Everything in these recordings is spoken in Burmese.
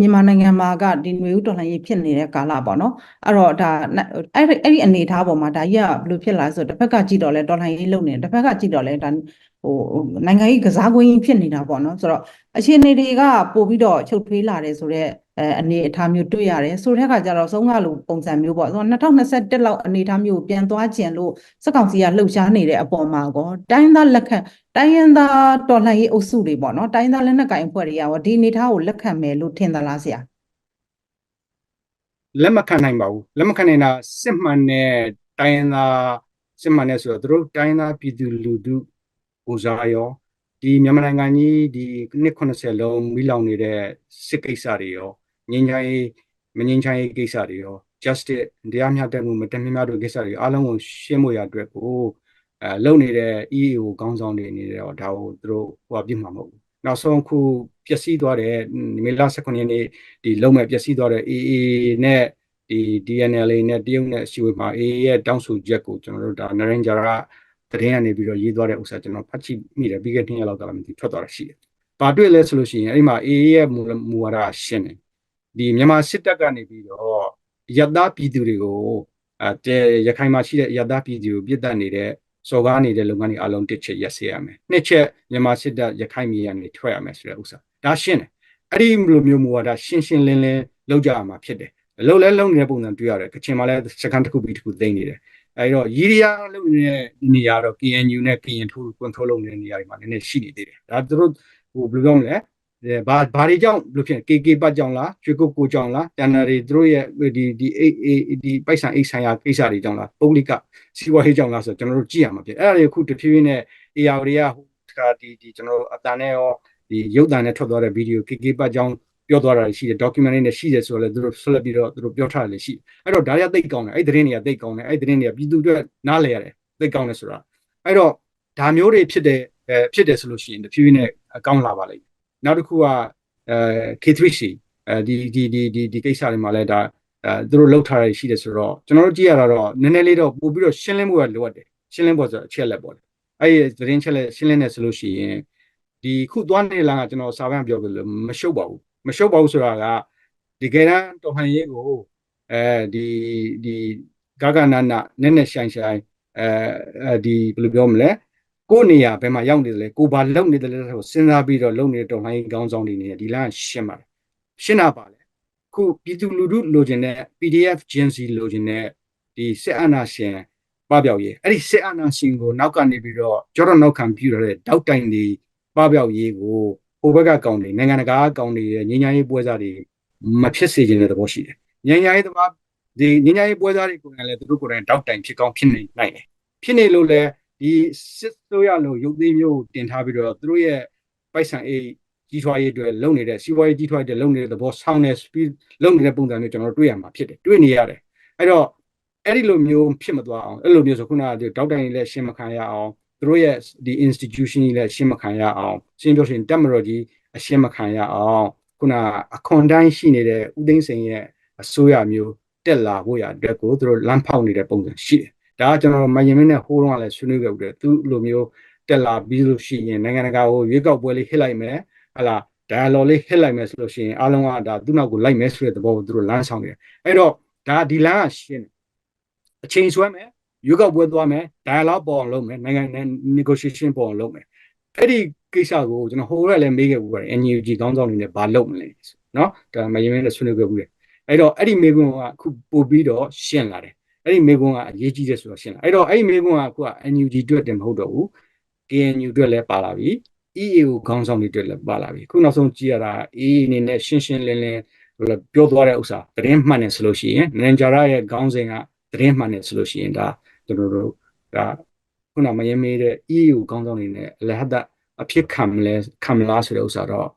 မြန်မာနိုင်ငံမှာကဒီຫນွေဦးတော်လှန်ရေးဖြစ်နေတဲ့ကာလပေါ့နော်အဲ့တော့ဒါအဲ့ဒီအဲ့ဒီအနေအထားပေါ်မှာဒါကြီးကဘယ်လိုဖြစ်လာလဲဆိုတော့တစ်ဖက်ကကြည့်တော့လဲတော်လှန်ရေးလုပ်နေတယ်တစ်ဖက်ကကြည့်တော့လဲဒါဟိုနိုင်ငံရေးကစားကွင်းကြီးဖြစ်နေတာပေါ့နော်ဆိုတော့အခြေအနေတွေကပို့ပြီးတော့ချုပ်ထွေးလာတယ်ဆိုတော့အဲအနေအထားမျိုးတွေ့ရတယ်ဆိုတဲ့အခါကျတော့ဆုံးကလိုပုံစံမျိုးပေါ့ဆိုတော့2021လောက်အနေအထားမျိုးပြန်သွားကျင်လို့စက်ကောင်စီကလှုပ်ရှားနေတဲ့အပေါ်မှာကောတိုင်းသားလက်ခံ တိုင်းရင်းသားတော်လှန်ရေးအုပ်စုတွေပေါ့နော်တိုင်းသားလက်နက်ကိုင်အဖွဲ့တွေကရောဒီအနေအထားကိုလက်ခံမယ်လို့ထင်သလားဆရာလက်မခံနိုင်ပါဘူးလက်မခံနိုင်တာစစ်မှန်တဲ့တိုင်းရင်းသားစစ်မှန်တဲ့ဆိုတော့သူတို့တိုင်းရင်းသားပြည်သူလူထုကိုစားရောဒီမြန်မာနိုင်ငံကြီးဒီနှစ်80လုံးမိလောင်နေတဲ့စစ်ကိစ္စတွေရောငြိမ်းချမ်းရေးမငြိမ်းချမ်းရေးကိစ္စတွေရော justice တရားမျှတမှုမတည်မြဲတို့ကိစ္စတွေအားလုံးကိုရှင်းဖို့ရအတွက်ကို အဲလုံနေတဲ့ EAO ခေါင်းဆောင်တွေအနေနဲ့တော့ဒါကိုသူတို့ဟိုပြစ်မှာမဟုတ်ဘူးနောက်ဆုံးခုပျက်စီးသွားတဲ့မေလ18ရက်နေ့ဒီလုံမဲ့ပျက်စီးသွားတဲ့ AA နဲ့ဒီ DNL နဲ့တရုတ်နဲ့အစည်းအဝေးမှာ AA ရဲ့တောင်းဆိုချက်ကိုကျွန်တော်တို့ဒါနရင်ဂျာကတရင်ကနေပြီးတော့ရေးသွားတဲ့ဥစ္စာကျွန်တော်ဖတ်ကြည့်မိတယ်ပြီးခဲ့တဲ့နှစ်ရက်လောက်ကလည်းမသိထွက်သွားတာရှိတယ်။ဘာတွေ့လဲဆိုလို့ရှိရင်အဲ့ဒီမှာ AA ရဲ့မူဝါဒရှင်းတယ်။ဒီမြန်မာစစ်တပ်ကနေပြီးတော့ရတသားပြည်သူတွေကိုအဲရခိုင်မှာရှိတဲ့ရတသားပြည်သူကိုပြစ်ဒတ်နေတဲ့ စော်ကားနေတဲ့လုပ်ငန်းတွေအလုံးတစ်ချက်ရက်စေရမယ်။နှစ်ချက်မြန်မာစစ်တပ်ရခိုင်မြေကနေထွက်ရမယ်ဆိုတဲ့ဥစ္စာဒါရှင်းတယ်။အဲ့ဒီလိုမျိုးမူဝါဒရှင်းရှင်းလင်းလင်းလောက်ကြရမှာဖြစ်တယ်။လုံးလဲလုံးနေတဲ့ပုံစံတွေ့ရတယ်။ကချင်မှာလည်းစကန်တစ်ခုပြီးတစ်ခုသိနေတယ်အဲဒီတော့ရီရီယာလုပ်နေတဲ့နေရာတော့ KNU နဲ့ KN ထိုး control လုပ်နေတဲ့နေရာတွေမှာနည်းနည်းရှိနေသေးတယ်ဒါသူတို့ဟိုဘယ်လိုပြောမလဲ ဘာဘာတွေကြောင့်ဘယ်လိုဖြစ် KK ပတ်ကြောင့်လားရွှေကုတ်ကိုကြောင့်လားတန်နာတွေသူတို့ရဲ့ဒီဒီအေးအေးဒီပိုက်ဆံအိတ်ဆိုင်ရာကိစ္စတွေကြောင့်လားပုဂ္ဂလိကစီးပွားရေးကြောင့်လားဆိုတော့ကျွန်တော်တို့ကြည့်ရမှာဖြစ်အဲ့ဒါတွေအခုတဖြည်းဖြည်းနဲ့ AR တွေကဟိုတခါဒီဒီကျွန်တော်တို့အတန်နဲ့ရောဒီရုပ်တံနဲ့ထွက်သွားတဲ့ဗီဒီယို KK ပတ်ကြောင့်ပြောသွားတာရှိတယ် document တွေနဲ့ရှိတယ်ဆိုတော့လေသူတို့ဆက်လက်ပြီးတော့သူတို့ပြောထားတယ်ရှိအဲ့တော့ဒါတွေကသိကောင်းတယ်အဲ့သတင်းတွေကသိကောင်းတယ်အဲ့သတင်းတွေကပြည်သူတွေနားလဲရတယ်သိကောင်းတယ်ဆိုတာအဲ့တော့ဒါမျိုးတွေဖြစ်တယ်အဲဖြစ်တယ်ဆိုလို့ရှိရင်တဖြည်းဖြည်းနဲ့အကောင်းလာပါလိမ့်မယ် နောက်တစ်ခုကအဲ K3C အဲဒီဒီဒီဒီဒီကိစ္စတွေမှာလည်းဒါအဲသူတို့လောက်ထားရရှိတယ်ဆိုတော့ကျွန်တော်တို့ကြည့်ရတာတော့နည်းနည်းလေးတော့ပို့ပြီးတော့ရှင်းလင်းမှုကလိုအပ်တယ်ရှင်းလင်းဖို့ဆိုအချက်လက်ပေါ့လေအဲ့ဒီသတင်းချက်လက်ရှင်းလင်းနေဆိုလို့ရှိရင်ဒီခုသွားနေလာကကျွန်တော်စာပန်းပြောပြလို့မရှုပ်ပါဘူးမရှုပ်ပါဘူးဆိုတာကဒီကယ်တမ်းတော်ဟန်ရေးကိုအဲဒီဒီဂဂနနနဲ့နဲ့ရှိုင်ရှိုင်အဲဒီဘယ်လိုပြောမလဲ ကိုနေရာဘယ်မှာရောက်နေတယ်လဲကိုဘာလုပ်နေတယ်လဲဆိုစဉ်းစားပြီးတော့လုပ်နေတဲ့တော်ဟန်ရေးကောင်းဆောင်တွေနေဒီလမ်းရှင်းပါတယ်ရှင်းတာပါလေခုပြည်သူလူထုလိုချင်တဲ့ PDF agency လိုချင်တဲ့ဒီစစ်အာဏာရှင်ပပျောက်ရေးအဲ့ဒီစစ်အာဏာရှင်ကိုနောက်ကနေပြီးတော့ကြောတော့နောက်ခံပြုရတဲ့တောက်တိုင်တွေပပျောက်ရေးကိုဟိုဘက်ကကောင်းနေနိုင်ငံတကာကောင်းနေတဲ့ငញ្ញရေးပွဲစားတွေမဖြစ်စေခြင်းတဲ့သဘောရှိတယ်ငញ្ញရေးသမားဒီငញ្ញရေးပွဲစားတွေကိုလည်းသူတို့ကိုယ်တိုင်တောက်တိုင်ဖြစ်ကောင်းဖြစ်နေနိုင်တယ်ဖြစ်နေလို့လည်း ဒီစစ်ဆိုရလို့ရုပ်သေးမျိုးတင်ထားပြီးတော့သူတို့ရဲ့ပိုက်ဆံအေးကြီးထွားရေးအတွက်လုပ်နေတဲ့စီးပွားရေးကြီးထွားရေးလုပ်နေတဲ့သဘောဆောင်းတဲ့ speed လုပ်နေတဲ့ပုံစံမျိုးကျွန်တော်တို့တွေ့ရမှာဖြစ်တယ်တွေ့နေရတယ်အဲ့တော့အဲ့ဒီလိုမျိုးဖြစ်မသွားအောင်အဲ့လိုမျိုးဆိုခုနကဒေါက်တာကြီးလည်းရှင်းမခံရအောင်သူတို့ရဲ့ဒီ institution ကြီးလည်းရှင်းမခံရအောင်ရှင်းပြောရှင်တက်မတော်ကြီးအရှင်းမခံရအောင်ခုနအခွန်တိုင်းရှိနေတဲ့ဥသိမ်းစိန်ရဲ့အစိုးရမျိုးတက်လာဖို့ရအတွက်ကိုသူတို့လမ်းဖောက်နေတဲ့ပုံစံရှိတယ်။ ဒါကကျွန်တော်မယင်မင်းနဲ့ဟိုးတော့လည်းဆွေးနွေးခဲ့ဦးတယ်။သူလိုမျိုးတက်လာပြီးလို့ရှိရင်နိုင်ငံတကာကိုရွေးကောက်ပွဲလေးဟစ်လိုက်မယ်။ဟလာ dialogue လေးဟစ်လိုက်မယ်ဆိုလို့ရှိရင်အားလုံးကဒါသူ့နောက်ကိုလိုက်မယ်ဆိုတဲ့သဘောကိုသူတို့လမ်းဆောင်နေတယ်။အဲ့တော့ဒါဒီလမ်းကရှင်းတယ်။အချိန်ဆွဲမယ်ရွေးကောက်ပွဲသွားမယ် dialogue ပေါ်အောင်လုပ်မယ်နိုင်ငံနဲ့ negotiation ပေါ်အောင်လုပ်မယ်အဲ့ဒီကိစ္စကိုကျွန်တော်ဟိုရက်လည်းမေးခဲ့ဘူးပါတယ် NUG ကောင်းဆောင်နေနဲ့ဘာလုပ်မလဲနော်ဒါမရင်မင်းနဲ့ဆွေးနွေးခဲ့ဘူးလေအဲ့တော့အဲ့ဒီမေကွန်းကအခုပို့ပြီးတော့ရှင်းလာတယ် အဲ့ဒီမေကွန်းကအရေးကြီးတယ်ဆိုတော့ရှင်းလာအဲ့တော့အဲ့ဒီမေကွန်းကအခုက NUG အတွက်တင်မဟုတ်တော့ဘူး KNU အတွက်လည်းပါလာပြီ EAO ခေါင်းဆောင်တွေအတွက်လည်းပါလာပြီခုနောက်ဆုံးကြည့်ရတာ EA အနေနဲ့ရှင်းရှင်းလင်းလင်းပြောသွားတဲ့ဥစ္စာသတင်းမှန်တယ်ဆိုလို့ရှိရင်နန်ဂျာရရဲ့ခေါင်းစဉ်ကသတင်းမှန်တယ်ဆိုလို့ရှိရင်ဒါကျွန်တော်တို့ဒါခုနမယင်းမေးတဲ့ EU ကောင်းဆောင်နေနဲ့အလဟဒအဖြစ်ခံမလဲခံမလားဆိုတဲ့ဥစ္စာတော့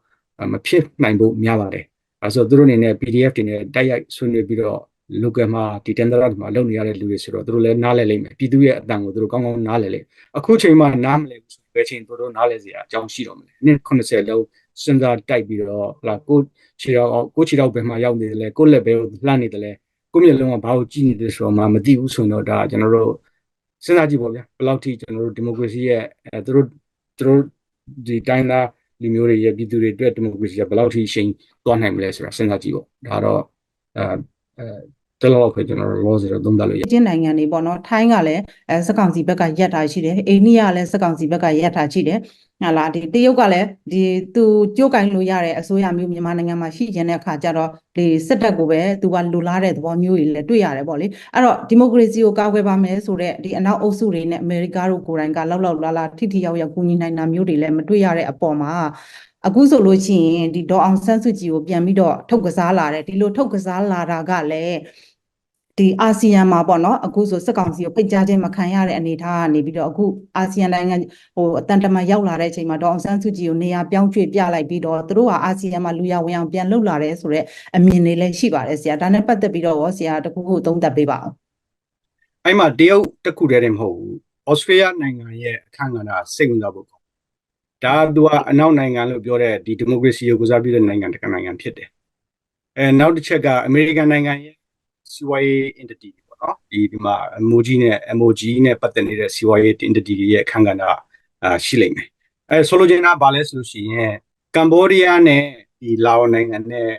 မဖြစ်နိုင်ဖို့များပါတယ်အဲဆိုသူတို့အနေနဲ့ PDF တွေနဲ့တိုက်ရိုက်ဆွေးနွေးပြီးတော့ local မှာဒီ tender မှာလုပ်နေရတဲ့လူတွေဆိုတော့သူတို့လည်းနားလည်လိမ့်မယ်ပြည်သူရဲ့အတန်ကိုသူတို့ကောင်းကောင်းနားလည်လိမ့်အခုချိန်မှာနားမလည်ဘူးဆိုဘယ်ချိန်သူတို့နားလည်စရာအကြောင်းရှိတော့မလဲနှစ်80လောက်စဉ်းစားတိုက်ပြီးတော့ဟလာကိုခြေတော့ကိုခြေတော့ဘယ်မှာရောက်နေတယ်လဲကိုလက်ဘယ်ကိုလှမ်းနေတယ်လဲကိုမျက်လုံးကဘာကိုကြည့်နေတယ်ဆိုတော့မှမသိဘူးဆိုရင်တော့ဒါကျွန်တော်တို့စဉ်းစားကြည့်ပေါ့ဗျာဘယ်လောက်ထိကျွန်တော်တို့ဒီမိုကရေစီရဲ့အဲသူတို့သူတို့ဒီတိုင်းသားလူမျိုးတွေရဲ့ပြည်သူတွေအတွက်ဒီမိုကရေစီကဘယ်လောက်ထိရှိန်သွားနိုင်မလဲဆိုတာစဉ်းစားကြည့်ပေါ့ဒါတော့အဲအဲ တလောက်ပဲကျွန်တော်တို့ law ဆိုတော့သုံးသပ်လို့ရချင်းနိုင်ငံတွေပေါ့နော်ထိုင်းကလည်းအဲစက်ကောင်စီဘက်ကရက်တာရှိတယ်အိန္ဒိယကလည်းစက်ကောင်စီဘက်ကရက်တာရှိတယ်ဟာလားဒီတရုတ်ကလည်းဒီသူကြိုးကင်လို့ရတဲ့အစိုးရမျိုးမြန်မာနိုင်ငံမှာရှိကျင်တဲ့အခါကျတော့ဒီစစ်တပ်ကိုပဲသူကလူလားတဲ့သဘောမျိုးကြီးလည်းတွေ့ရတယ်ပေါ့လေအဲ့တော့ဒီမိုကရေစီကိုကာကွယ်ပါမယ်ဆိုတော့ဒီအနောက်အုပ်စုတွေနဲ့အမေရိကတို့ကိုယ်တိုင်ကလောက်လောက်လာလာထိထိရောက်ရောက်ကူညီနိုင်တာမျိုးတွေလည်းမတွေ့ရတဲ့အပေါ်မှာအခုဆိုလို့ရှိရင်ဒီဒေါ်အောင်ဆန်းစုကြည်ကိုပြန်ပြီးတော့ထုတ်ကစားလာတယ်ဒီလိုထုတ်ကစားလာတာကလည်း ဒီအာဆီယံမှာပေါ့နော်အခုဆိုစက်ကောင်စီကိုဖိတ်ကြားခြင်းမခံရတဲ့အနေအထားကနေပြီးတော့အခုအာဆီယံနိုင်ငံဟိုအတန်တမန်ရောက်လာတဲ့အချိန်မှာဒေါအောင်ဆန်းစုကြည်ကိုနေရာပြောင်းရွှေ့ပြလိုက်ပြီးတော့သူတို့ကအာဆီယံမှာလူရဝင်အောင်ပြန်လှုပ်လာတယ်ဆိုတော့အမြင်တွေလည်းရှိပါတယ်ဆရာဒါနဲ့ပတ်သက်ပြီးတော့ရောဆရာတခုခုသုံးသပ်ပေးပါအောင်အဲ့မှာတရုတ်တစ်ခုတည်းတည်းမဟုတ်ဘူးဩစတြေးလျနိုင်ငံရဲ့အခန်းကဏ္ဍစိတ်ဝင်စားဖို့ကောဒါသူကအနောက်နိုင်ငံလို့ပြောတဲ့ဒီဒီမိုကရေစီကိုကိုစားပြုတဲ့နိုင်ငံတစ်နိုင်ငံဖြစ်တယ်အဲနောက်တစ်ချက်က အမေရိကန်နိုင်ငံရဲ့ စီးပွားရေး entity ပေါ့နော်ဒီဒီမှာ emoji နဲ့ emoji နဲ့ပတ်သက်နေတဲ့စီးပွားရေး entity တွေရဲ့အခန်းကဏ္ဍအာရှိလိမ့်မယ်အဲဆိုလိုချင်တာဘာလဲဆိုလို့ရှိရင်ကမ္ဘောဒီးယားနဲ့ဒီလာအိုနိုင်ငံနဲ့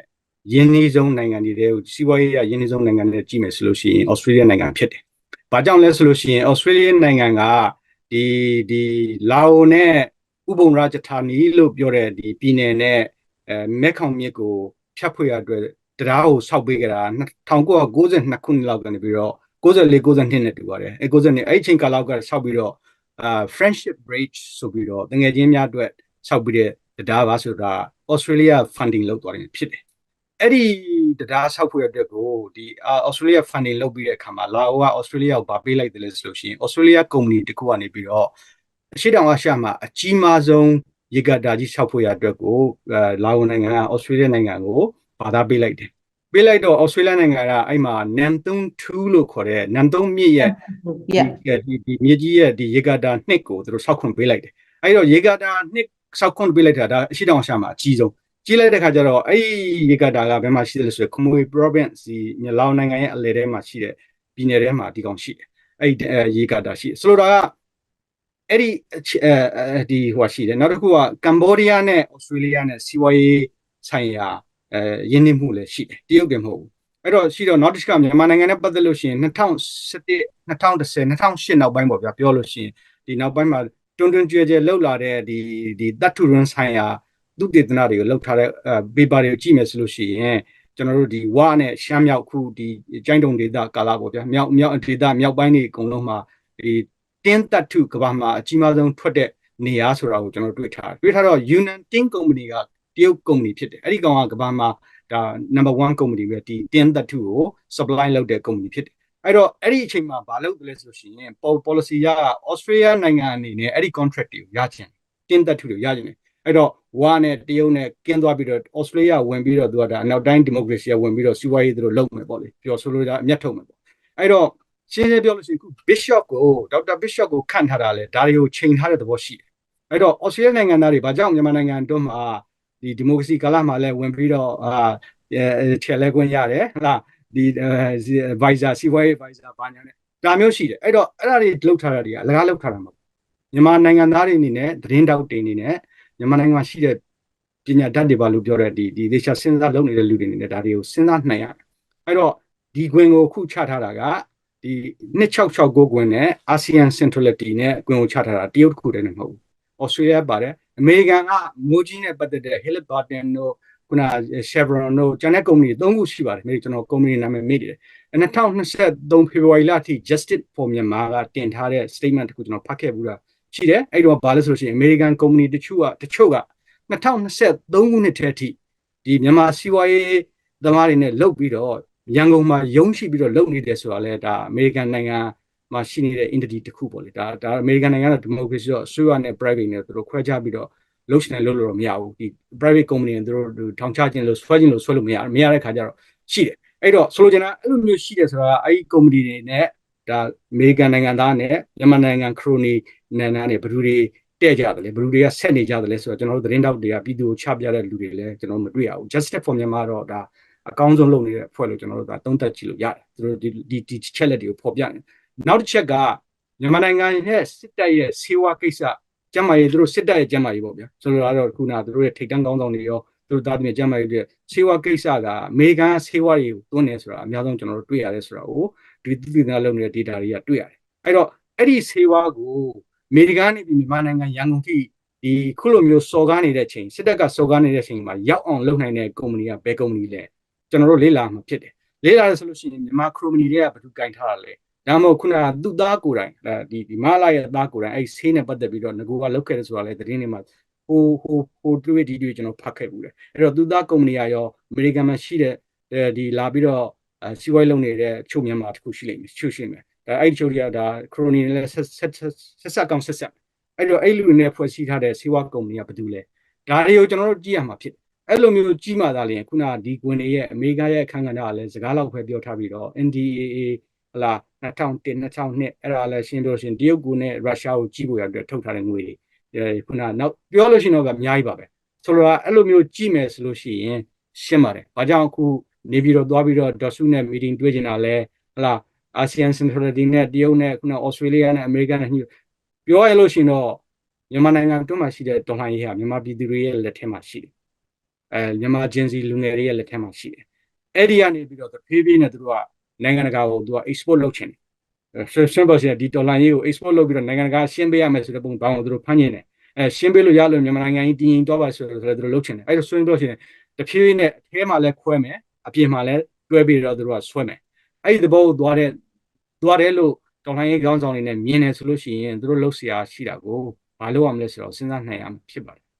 ယင်းနှီးဆုံးနိုင်ငံတွေကိုစီးပွားရေးရယင်းနှီးဆုံးနိုင်ငံတွေကြည့်မယ်ဆိုလို့ရှိရင်ဩစတြေးလျနိုင်ငံဖြစ်တယ်။ဘာကြောင့်လဲဆိုလို့ရှိရင်ဩစတြေးလျနိုင်ငံကဒီဒီလာအိုနဲ့ဥပုံရာချဌာနီလို့ပြောတဲ့ဒီပြည်နယ်နဲ့အဲမဲခေါင်မြစ်ကိုဖြတ်ဖွေရအတွက် တရားကိုစောက်ပေးကြတာ1992ခုနှစ်လောက်ကနေပြီးတော့94 92နဲ့တူပါတယ်အဲ92အဲ့အချိန်ကာလကစောက်ပြီးတော့အာ friendship bridge ဆိုပြီးတော့တငယ်ချင်းများအတွက်စောက်ပြီးတဲ့တရားပါဆိုတာ Australia funding လုပ်သွားတယ်ဖြစ်တယ်အဲ့ဒီတရားဆောက်ဖို့အတွက်ကိုဒီဩစတြေးလျ funding လုပ်ပြီးတဲ့အခါမှာလာအိုကဩစတြေးလျကိုဗာပေးလိုက်တယ်လို့ဆိုလို့ရှိရင်ဩစတြေးလျကုမ္ပဏီတစ်ခုကနေပြီးတော့အရှိတောင်အာရှမှာအကြီးမားဆုံးရေကတာကြီးဆောက်ဖို့ရအတွက်ကိုအဲလာအိုနိုင်ငံကဩစတြေးလျနိုင်ငံကို ဗာသားပေးလိုက်တယ်ပေးလိုက်တော့ဩစတြေးလျနိုင်ငံကအဲ့မှာ Namthung 2လို့ခေါ်တဲ့ Namthung မြစ်ရဲ့ yeah ဒီဒီမြေကြီးရဲ့ဒီရေကာတာနှစ်ကိုသူတို့ဆောက်ခွင့်ပေးလိုက်တယ်အဲ့တော့ရေကာတာနှစ်ဆောက်ခွင့်ပေးလိုက်တာဒါအရှိတောင်ရှာမှာအကြီးဆုံးကြီးလိုက်တဲ့ခါကျတော့အဲ့ဒီရေကာတာကဘယ်မှာရှိတယ်လဲဆိုတော့ Khmer province ဒီမြေလောင်နိုင်ငံရဲ့အလယ်ထဲမှာရှိတဲ့ပြည်နယ်ထဲမှာဒီကောင်ရှိတယ်အဲ့ဒီရေကာတာရှိတယ်ဆိုလိုတာကအဲ့ဒီအဲဒီဟိုရှိတယ်နောက်တစ်ခုကကမ္ဘောဒီးယားနဲ့ဩစတြေးလျနဲ့စီးပွားရေးဆိုင်ရာ အဲရင်းနှီးမှုလည်းရှိတယ်တရုတ်ကမဟုတ်ဘူးအဲ့တော့ရှိတော့နောက်တစ်ချက်ကမြန်မာနိုင်ငံနဲ့ပတ်သက်လို့ရှိရင်2017 2010 2008နောက်ပိုင်းပေါ့ဗျာပြောလို့ရှိရင်ဒီနောက်ပိုင်းမှာတွန်းတွန်းကြွယ်ကြွယ်လှုပ်လာတဲ့ဒီဒီတတ်ထုရန်ဆိုင်ရာသူတေသနာတွေကိုလှုပ်ထားတဲ့ပေပါတွေကိုကြည့်မယ်ဆိုလို့ရှိရင်ကျွန်တော်တို့ဒီဝါနဲ့ရှမ်းမြောက်ခုဒီကျိုင်းတုံဒေသကာလာပေါ့ဗျာမြောက်မြောက်ဒေသမြောက်ပိုင်းတွေအကုန်လုံးမှာဒီတင်းတတ်ထုကဘာမှာအကြီးမားဆုံးထွက်တဲ့နေရာဆိုတာကိုကျွန်တော်တွေ့ထားတွေ့ထားတော့ Yunnan Tin Company က တရုတ်ကုမ္ပဏီဖြစ်တယ်အဲ့ဒီကောင်ကကဘာမှာဒါ number 1 company ပဲဒီတင်းတတ်ထုကို supply လုပ်တဲ့ company ဖြစ်တယ်အဲ့တော့အဲ့ဒီအချိန်မှာမလုပ်တယ်လဲဆိုလို့ရှိရင် policy ရ Australia နိုင်ငံအနေနဲ့အဲ့ဒီ contract တွေကိုရချင်တင်းသက်ထုတွေရချင်တယ်အဲ့တော့ဝါနဲ့တရုတ်နဲ့ကင်းသွားပြီးတော့ Australia ဝင်ပြီးတော့သူကဒါအနောက်တိုင်း democracy ကဝင်ပြီးတော့စီးပွားရေးသူတို့လုပ်မယ်ပေါ့လေပြောဆိုလို့ဒါအမျက်ထုတ်မယ်ပေါ့အဲ့တော့ရှင်းရှင်းပြောလို့ရှိရင်ခု Bishop ကိုဒေါက်တာ Bishop ကိုခန့်ထားတာလဲဒါတွေကိုချိန်ထားတဲ့သဘောရှိတယ်အဲ့တော့ Australia နိုင်ငံသားတွေဘာကြောင့်မြန်မာနိုင်ငံအတွင်းမှာ ဒီ democracy ကာလမှာလဲဝင်ပြီးတော့အာထည့်လဲခွင့်ရတယ်ဟုတ်လားဒီ advisor စီးပွားရေး advisor ဘာညာနဲ့ဒါမျိုးရှိတယ်အဲ့တော့အဲ့ဒါတွေလောက်ထားတာတွေကအလကားလောက်ထားတာမဟုတ်မြန်မာနိုင်ငံသားတွေအနေနဲ့သတင်းတောက်တွေအနေနဲ့မြန်မာနိုင်ငံမှာရှိတဲ့ပညာတတ်တွေပါလို့ပြောတဲ့ဒီဒီဒေရှာစဉ်းစားလုပ်နေတဲ့လူတွေအနေနဲ့ဒါတွေကိုစဉ်းစားနိုင်ရတယ်အဲ့တော့ဒီခွင်ကိုခုချထားတာကဒီ2669ခွင်နဲ့ ASEAN Centrality နဲ့ခွင်ကိုချထားတာတရုတ်ခုတည်းနဲ့မဟုတ်ဘူး။ Australia ပါတယ် အမေရိကန်ကမိုးကြီးနဲ့ပတ်သက်တဲ့ Halliburton တို့ခုန Chevron တို့ကျန်တဲ့ကုမ္ပဏီသုံးခုရှိပါတယ်။ကျွန်တော်ကုမ္ပဏီနာမည်မေ့တယ်။2023ဖေဖော်ဝါရီလအထိ Justice for Myanmar ကတင်ထားတဲ့ statement တခုကျွန်တော်ဖတ်ခဲ့ဘူးလားရှိတယ်။အဲ့တော့ဘာလဲဆိုလို့ရှိရင် American company တချို့ကတချို့က2023ခုနှစ်ထဲအထိဒီမြန်မာစီးပွားရေးသမားတွေနဲ့လုပ်ပြီးတော့ရန်ကုန်မှာရုံးရှိပြီးတော့လုပ်နေတယ်ဆိုတာလဲဒါ American နိုင်ငံ မှာရှိနေတဲ့ entity တခုပေါ့လေဒါဒါ American နိုင်ငံက democracy တော့အစိုးရနဲ့ private နဲ့သူတို့ခွဲခြားပြီးတော့လှုပ်ရှင်တယ်လို့လို့မရဘူးဒီ private company တွေသူတို့ထောင်ချခြင်းလို့ဆွဲခြင်းလို့ဆွဲလို့မရမရတဲ့ခါကျတော့ရှိတယ်အဲ့တော့ဆိုလိုချင်တာအဲ့လိုမျိုးရှိတယ်ဆိုတာအဲ့ဒီ company တွေနဲ့ဒါအမေရိကန်နိုင်ငံသားနဲ့မြန်မာနိုင်ငံခရိုနီနိုင်ငံနဲ့ဘယ်သူတွေတဲ့ကြတယ်လေဘယ်သူတွေကဆက်နေကြတယ်လဲဆိုတော့ကျွန်တော်တို့သတင်းတောက်တွေကပြည်သူကိုချပြတဲ့လူတွေလည်းကျွန်တော်မတွေ့ရဘူး justice for Myanmar တော့ဒါအကောင်းဆုံးလုပ်နေတဲ့အဖွဲ့လို့ကျွန်တော်တို့ဒါသုံးသပ်ကြည့်လို့ရတယ်သူတို့ဒီဒီဒီချက်လက်တွေကိုဖော်ပြနေ နောက်တစ်ချက်ကမြန်မာနိုင်ငံရဲ့စစ်တပ်ရဲ့ဆေးဝါးကိစ္စကျမ်းမာရေးသူတို့စစ်တပ်ရဲ့ကျမ်းမာရေးပေါ့ဗျာဆိုတော့ကတော့ခုနသူတို့ရဲ့ထိတ်တန်းကောင်းဆောင်တွေရောသူတို့သားသမီးကျမ်းမာရေးအတွက်ဆေးဝါးကိစ္စကအမေရိကန်ဆေးဝါးတွေကိုတွန်းနေဆိုတာအများဆုံးကျွန်တော်တို့တွေ့ရတယ်ဆိုတာကိုဒီသူတင်သားလုံးနေတဲ့ data တွေကတွေ့ရတယ်အဲ့တော့အဲ့ဒီဆေးဝါးကိုအမေရိကန်နဲ့မြန်မာနိုင်ငံရန်ကုန်ထိဒီခုလိုမျိုးစော်ကားနေတဲ့ချိန်စစ်တပ်ကစော်ကားနေတဲ့ချိန်မှာရောက်အောင်လုပ်နိုင်တဲ့ကုမ္ပဏီကဘယ်ကုမ္ပဏီလဲကျွန်တော်တို့လေ့လာမှာဖြစ်တယ်လေ့လာရဆိုလို့ရှိရင်မြန်မာခရိုမနီတွေကဘယ်သူကင်ထားတာလဲ ဒါမှမဟုတ်ခုနကသူ့သားကိုယ်တိုင်ဒီဒီမလာရဲ့သားကိုယ်တိုင်အဲ့ဆေးနဲ့ပတ်သက်ပြီးတော့ငကိုကလောက်ခဲ့တယ်ဆိုတာလေသတင်းတွေမှာဟိုဟိုဟိုတွေ့ဒီတွေ့ကျွန်တော်ဖတ်ခဲ့ဘူးလေအဲ့တော့သူသားကုမ္ပဏီကရောအမေရိကန်မှာရှိတဲ့ဒီလာပြီးတော့စီးပွားရေးလုပ်နေတဲ့ချုပ်မြန်မာတစ်ခုရှိလိမ့်မယ်ချုပ်ရှိမယ်ဒါအဲ့ဒီချုပ်တွေကဒါခရိုနီနဲ့ဆက်ဆက်ဆက်ဆက်ကောင်ဆက်ဆက်အဲ့တော့အဲ့လူတွေနဲ့ဖွဲ့စည်းထားတဲ့စီးပွားကုမ္ပဏီကဘာတူလဲဒါတွေကိုကျွန်တော်တို့ကြည့်ရမှာဖြစ်အဲ့လိုမျိုးကြီးမှသာလျှင်ခုနဒီကွန်တွေရဲ့အမေရိကရဲ့အခန်းကဏ္ဍကလည်းစကားလောက်ပဲပြောထားပြီးတော့ NDAA ဟလာ 2001 2002အဲ့ဒါလည်းရှင်းလို့ရှင်းတရုတ်ကူနဲ့ရုရှားကိုကြီးဖို့ရအတွက်ထုတ်ထားတဲ့ငွေတွေအဲခုနနောက်ပြောလို့ရှိရင်တော့အများကြီးပါပဲဆိုတော့အဲ့လိုမျိုးကြီးမယ်ဆိုလို့ရှိရင်ရှင်းပါတယ်ဘာကြောင့်အခုနေပြီးတော့သွားပြီးတော့ဒေါ်စုနဲ့ meeting တွေ့နေတာလဲဟလာအာဆီယံ centrality နဲ့တရုတ်နဲ့ခုနဩစတြေးလျနဲ့အမေရိကန်နဲ့ညှိပြောရလို့ရှိရင်တော့မြန်မာနိုင်ငံတွင်းမှာရှိတဲ့ဒေါ်လာရေးဟာမြန်မာပြည်သူတွေရဲ့လက်ထဲမှာရှိတယ်အဲမြန်မာဂျင်စီလူငယ်တွေရဲ့လက်ထဲမှာရှိတယ်အဲ့ဒီကနေပြီးတော့ဖေးဖေးနဲ့သူတို့က နိုင်ငံတကာကိုသူက export လုပ်ချင်တယ်ဆွဆွပါစီဒီဒေါ်လာရေးကို export လုပ်ပြီးတော့နိုင်ငံတကာရှင်းပေးရမယ်ဆိုတဲ့ပုံဘောင်းကိုသူတို့ဖမ်းနေတယ်အဲရှင်းပေးလို့ရလို့မြန်မာနိုင်ငံကြီးတည်ငြိမ်သွားပါဆိုတော့သူတို့လုပ်ချင်တယ်အဲ့ဒါဆွင်းလို့ရှိရင်တဖြည်းဖြည်းနဲ့အထဲမှာလည်းခွဲမယ်အပြင်မှာလည်းတွဲပြီးတော့သူတို့ကဆွဲမယ်အဲ့ဒီသဘောကိုသွားတဲ့သွားတယ်လို့တော်လှန်ရေးခေါင်းဆောင်တွေနဲ့မြင်တယ်ဆိုလို့ရှိရင်သူတို့လှုပ်ရှားရှိတာကိုမလုပ်ရမလဲဆိုတော့စဉ်းစားနိုင်ရမှာဖြစ်ပါတယ်